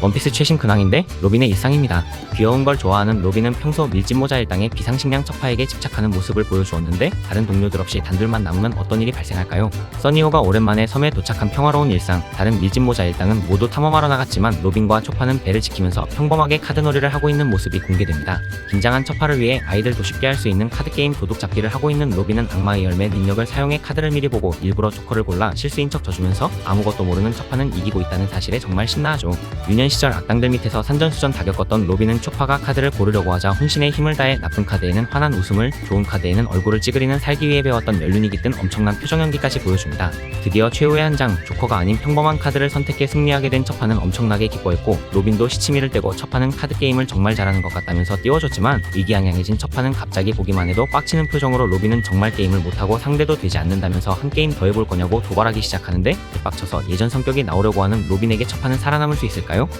원피스 최신 근황인데 로빈의 일상입니다. 귀여운 걸 좋아하는 로빈은 평소 밀짚 모자 일당의 비상식량 척파에게 집착하는 모습을 보여주었는데 다른 동료들 없이 단둘만 남으면 어떤 일이 발생할까요? 써니호가 오랜만에 섬에 도착한 평화로운 일상 다른 밀짚 모자 일당은 모두 탐험하러 나갔지만 로빈과 초파는 배를 지키면서 평범하게 카드놀이를 하고 있는 모습이 공개됩니다. 긴장한 척파를 위해 아이들도 쉽게 할 수 있는 카드게임 도둑 잡기를 하고 있는 로빈은 악마의 열매 능력을 사용해 카드를 미리 보고 일부러 조커를 골라 실수인 척 져주면서 아무것도 모르는 척파는 이기고 있다는 사실에 정말 신나하죠. 유년 시절 악당들 밑에서 산전수전 다 겪었던 로빈은 초파가 카드를 고르려고 하자 혼신의 힘을 다해 나쁜 카드에는 환한 웃음을 좋은 카드에는 얼굴을 찌그리는 살기 위해 배웠던 연륜이 깃든 엄청난 표정 연기까지 보여줍니다. 드디어 최후의 한 장 조커가 아닌 평범한 카드를 선택해 승리하게 된 척파는 엄청나게 기뻐했고 로빈도 시치미를 떼고 척파는 카드 게임을 정말 잘하는 것 같다면서 띄워줬지만 위기양양해진 척파는 갑자기 보기만 해도 빡치는 표정으로 로빈은 정말 게임을 못하고 상대도 되지 않는다면서 한 게임 더 해볼 거냐고 도발하기 시작하는데 빡쳐서 예전 성격이 나오려고 하는 로빈에게 척파는 살아남을 수 있을까요?